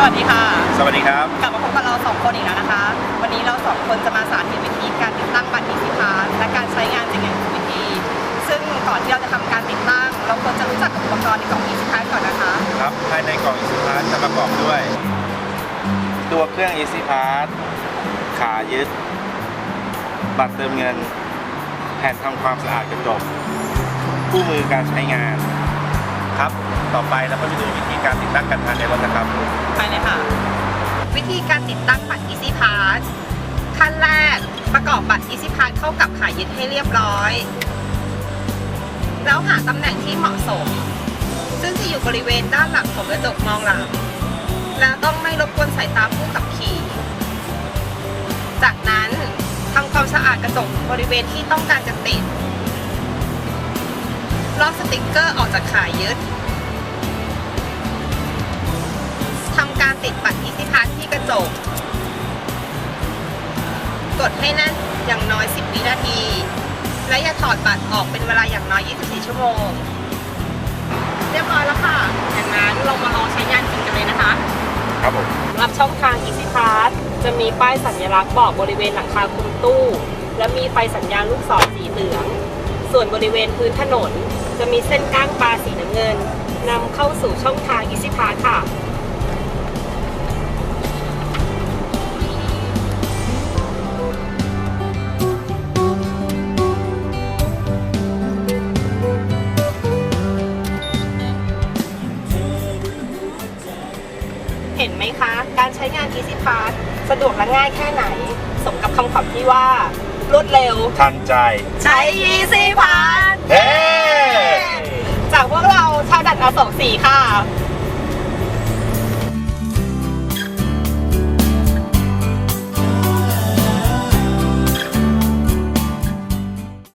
สวัสดีค่ะ สวัสดีครับ กลับมาพบกับเราสองคนอีกแล้วนะคะ วันนี้เราสองคนจะมาสาธิตวิธีการติดตั้งบัตร Easy Pass และการใช้งานจริงอย่างถูกวิธี ซึ่งก่อนที่เราจะทำการติดตั้ง เราควรจะรู้จักกับอุปกรณ์ในกล่อง Easy Pass ก่อนนะคะ ครับ ภายในกล่อง Easy Pass จะประกอบด้วย ตัวเครื่อง Easy Pass ขายึด บัตรเติมเงิน แผ่นทำความสะอาดกระจกคู่มือการใช้งาน ครับ ต่อไปเราก็จะดูวิธีการติดตั้งกันภายในรถนะครับไปเลยค่ะ วิธีการติดตั้งบัตร Easy Pass ขั้นแรกประกอบบัตร Easy Pass เข้ากับขายึดให้เรียบร้อย แล้วหาตำแหน่งที่เหมาะสม ซึ่งจะอยู่บริเวณด้านหลังของกระจกมองหลัง และต้องไม่รบกวนสายตาผู้ขับขี่ จากนั้นทำความสะอาดกระจกบริเวณที่ต้องการจะติด ลอกสติกเกอร์ออกจากขายึดทำการติดบัตร Easy Pass ที่กระจก กดให้แน่นอย่างน้อย 10 วินาที และอย่าถอดบัตรออกเป็นเวลาอย่างน้อย 24 ชั่วโมง เรียบร้อยแล้วค่ะอย่างนั้นเรามาลองใช้งานจริงกันเลยนะคะ ครับผมรับช่องทาง Easy Pass จะมีป้ายสัญลักษณ์บอกบริเวณหลังคาคุมตู้ และมีไฟสัญญาณลูกศรสีเหลือง ส่วนบริเวณพื้นถนน จะมีเส้นก้างปลาสีน้ำเงินนำเข้าสู่ช่องทาง Easy Pass ค่ะ เห็นไหมคะ การใช้งาน Easy Pass สะดวกและง่ายแค่ไหน สมกับคำขวัญที่ว่า รวดเร็ว ทันใจ ใช้ Easy Pass เฮ้